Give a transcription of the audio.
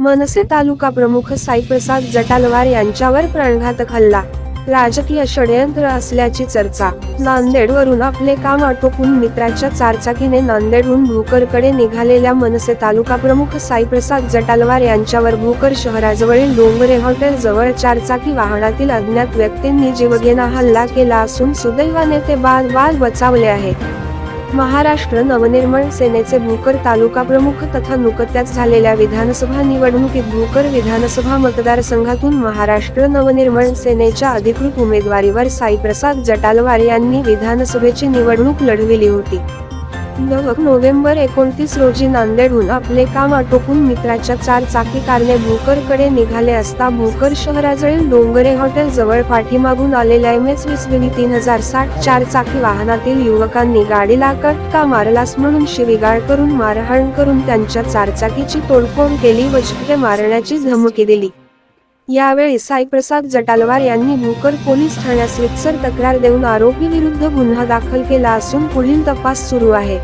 मनसे तालुका प्रमुख साईप्रसाद जटालवार यांच्यावर प्राणघातक हल्ला. राजकीय षडयंत्र असल्याची चर्चा. नांदेडवरून आपले काम आटोपून मित्राच्या चारचाकीने नांदेडहून भोकरकडे निघालेल्या मनसे तालुका प्रमुख साईप्रसाद जटालवार यांच्यावर भूकर शहराजवळील डोंगरे हॉटेल जवळ चारचाकी वाहनातील अज्ञात व्यक्तींनी जीवघेणा हल्ला केला असून सुदैवाने ते बाद बाद बचावले आहेत. महाराष्ट्र नवनिर्माण सेनेचे भोकर तालुका प्रमुख तथा नुकत्याच झालेल्या विधानसभा निवडणुकीत भोकर विधानसभा मतदारसंघातून महाराष्ट्र नवनिर्माण सेनेच्या अधिकृत उमेदवारीवर साईप्रसाद जटालवार यांनी विधानसभेची निवडणूक लढविली होती. नोव्हेंबर एकोणतीस रोजी नांदेडहून आपले काम आटोपून मित्राच्या चार चाकी कारने भोकरकडे निघाले असता भोकर शहराजवळील डोंगरे हॉटेल जवळ पाठीमागून आलेल्या एम एस वीस तीन हजार साठ चार चाकी वाहनातील युवकांनी गाडीला कटका मारलास म्हणून शिवीगाळ करून मारहाण करून त्यांच्या चारचाकीची तोडफोड केली व चिठ्ठे मारण्याची धमकी दिली. यावेळी साईप्रसाद जटालवार यांनी भोकर पोलीस ठाण्यास रितसर तक्रार देऊन आरोपी विरुद्ध गुन्हा दाखल केला असून पुढील तपास सुरू आहे.